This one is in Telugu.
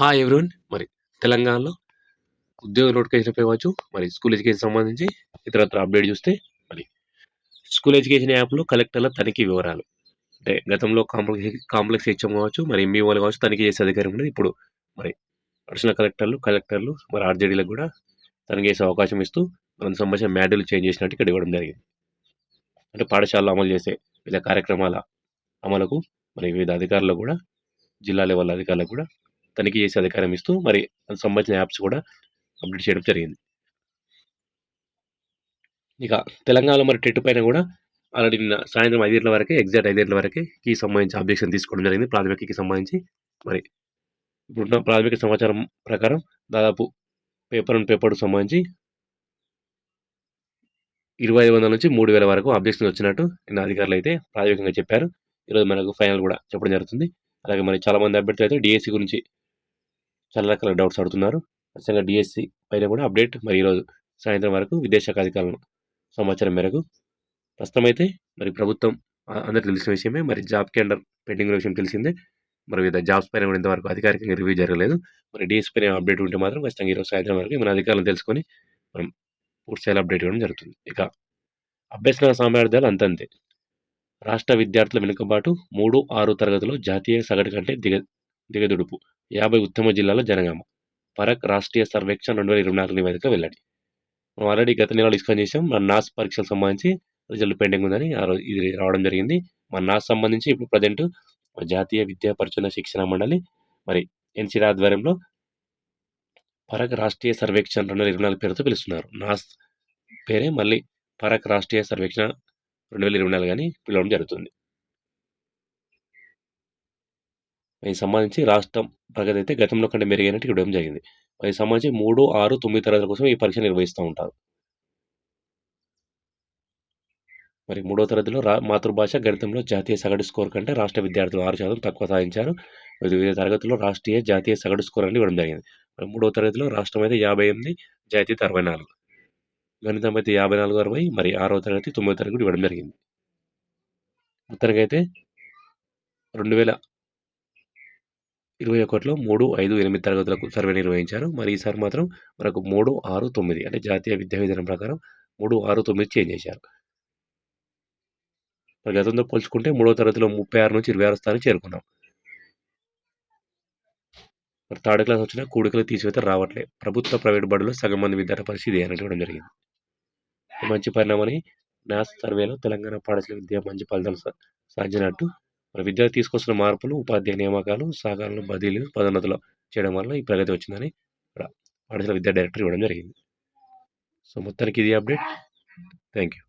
హాయ్ ఎవరూన్ మరి తెలంగాణలో ఉద్యోగ నోటిఫికేషన్ కావచ్చు మరి స్కూల్ ఎడ్యుకేషన్ సంబంధించి ఇతరత్ర అప్డేట్ చూస్తే మరి స్కూల్ ఎడ్యుకేషన్ యాప్లో కలెక్టర్ల తనిఖీ వివరాలు. అంటే గతంలో కాంప్లెక్స్ కాంప్లెక్స్ హెచ్ఎం కావచ్చు మరి ఎంఈ వాళ్ళు కావచ్చు తనిఖీ చేసే అధికారం ఉండదు ఇప్పుడు మరి అడిషనల్ కలెక్టర్లు కలెక్టర్లు మరి ఆర్జేడీలకు కూడా తనిఖీ చేసే అవకాశం ఇస్తూ దానికి సంబంధించిన మ్యాడ్యూల్ చేంజ్ చేసినట్టు ఇక్కడ ఇవ్వడం జరిగింది. అంటే పాఠశాలలో అమలు చేసే వివిధ కార్యక్రమాల అమలుకు మరి వివిధ అధికారులకు కూడా జిల్లా లెవెల్ అధికారులకు కూడా తనిఖీ చేసే అధికారం ఇస్తూ మరి సంబంధించిన యాప్స్ కూడా అప్డేట్ చేయడం జరిగింది. ఇక తెలంగాణలో మరి టెట్ పైన కూడా ఆల్రెడీ నిన్న సాయంత్రం ఐదేళ్ళ వరకే ఎగ్జాక్ట్ ఐదేళ్ళ వరకే కీ సంబంధించి అబ్జెక్షన్ తీసుకోవడం జరిగింది. ప్రాథమికకి సంబంధించి మరి ఇప్పుడున్న ప్రాథమిక సమాచారం ప్రకారం దాదాపు పేపర్ అండ్ పేపర్కు సంబంధించి ఇరవై ఐదు వందల నుంచి మూడు వేల వరకు అబ్జెక్షన్ వచ్చినట్టు నిన్న అధికారులు అయితే ప్రాథమికంగా చెప్పారు. ఈరోజు మనకు ఫైనల్ కూడా చెప్పడం జరుగుతుంది. అలాగే మరి చాలామంది అభ్యర్థులు అయితే డిఎస్సి గురించి చాలా రకాల డౌట్స్ అడుగుతున్నారు. ఖచ్చితంగా డిఎస్సి పైన కూడా అప్డేట్ మరి ఈరోజు సాయంత్రం వరకు విదేశాఖ అధికారుల సమాచారం మేరకు ప్రస్తుతం అయితే మరి ప్రభుత్వం ఆ- అందరికీ తెలిసిన విషయమే. మరి జాబ్ క్యాండర్ పెండింగ్ విషయం తెలిసిందే. మరి వివిధ జాబ్స్ పైన కూడా ఇంతవరకు అధికారికంగా రివ్యూ జరగలేదు. మరి డిఎస్ పైన అప్డేట్ ఉంటే మాత్రం ఖచ్చితంగా ఈరోజు సాయంత్రం వరకు మన అధికారులను తెలుసుకొని మనం పూర్తిస్థాయిలో అప్డేట్ ఇవ్వడం జరుగుతుంది. ఇక అభ్యసన సామర్థ్యాలు అంతంతే. రాష్ట్ర విద్యార్థుల వెనుకబాటు మూడు ఆరు తరగతిలో జాతీయ సగటు కంటే దిగ దిగదుడుపు. యాభై ఉత్తమ జిల్లాలో జనగామ పరక్ రాష్ట్రీయ సర్వేక్షణ రెండు వేల ఇరవై నాలుగు నివేదిక వెళ్ళండి మనం ఆల్రెడీ గత నెలలో డిస్కస్ చేసాం మన నాస్ పరీక్షలకు సంబంధించి రిజల్ట్ పెండింగ్ ఉందని ఆ రోజు ఇది రావడం జరిగింది. మన నాస్ సంబంధించి ఇప్పుడు ప్రజెంట్ జాతీయ విద్యా పరిచయ శిక్షణ మండలి మరి ఎన్సీఆర్ ఆధ్వర్యంలో పరక్ రాష్ట్రీయ సర్వేక్షణ రెండు వేల ఇరవై నాలుగు పేరుతో పిలుస్తున్నారు. నాస్ పేరే మళ్ళీ పరక్ రాష్ట్రీయ సర్వేక్షణ రెండు వేల ఇరవై నాలుగు అని పిలవడం జరుగుతుంది దీనికి సంబంధించి రాష్ట్రం ప్రగతి అయితే గతంలో కంటే మెరుగైనట్టు ఇవ్వడం జరిగింది. దీనికి సంబంధించి మూడు ఆరు తొమ్మిది తరగతుల కోసం ఈ పరీక్ష నిర్వహిస్తూ ఉంటారు. మరి మూడో తరగతిలో రా మాతృభాష గణితంలో జాతీయ సగటు స్కోర్ కంటే రాష్ట్ర విద్యార్థులు ఆరు శాతం తక్కువ సాధించారు. వివిధ తరగతుల్లో రాష్ట్రీయ జాతీయ సగటు స్కోర్ అనేది ఇవ్వడం జరిగింది. మరి మూడో తరగతిలో రాష్ట్రం అయితే యాభై ఎనిమిది జాతీయ అరవై నాలుగు. గణితం అయితే యాభై నాలుగు అరవై మరి ఆరో తరగతి తొమ్మిదో తరగతి ఇవ్వడం జరిగింది. మొత్తానికి అయితే రెండు వేల ఇరవై ఒకటిలో మూడు ఐదు ఎనిమిది తరగతులకు సర్వే నిర్వహించారు. మరి ఈసారి మాత్రం మనకు మూడు ఆరు తొమ్మిది అంటే జాతీయ విద్యా విధానం ప్రకారం మూడు ఆరు తొమ్మిది చేంజ్ చేశారు. మరి గతంతో పోల్చుకుంటే మూడో తరగతిలో ముప్పై ఆరు నుంచి ఇరవై ఆరు స్థానం చేరుకున్నాం. మరి థర్డ్ క్లాస్ వచ్చినా కూడికలు తీసివేత రావట్లే. ప్రభుత్వ ప్రైవేట్ బడుల్లో సగం మంది విద్యార్థి పరిస్థితి అని జరిగింది. మంచి పరిణామని నాస్ సర్వేలో తెలంగాణ పాఠశాల విద్య మంచి ఫలితాలు సాధించినట్టు మరి విద్యార్థి తీసుకొస్తున్న మార్పులు ఉపాధ్యాయ నియామకాలు సహకారాలు బదిలీలు పదోన్నతులు చేయడం వల్ల ఈ ప్రగతి వచ్చిందని ఇక్కడ పాఠశాల విద్యా డైరెక్టర్ ఇవ్వడం జరిగింది. సో మొత్తానికి ఇది అప్డేట్. Thank you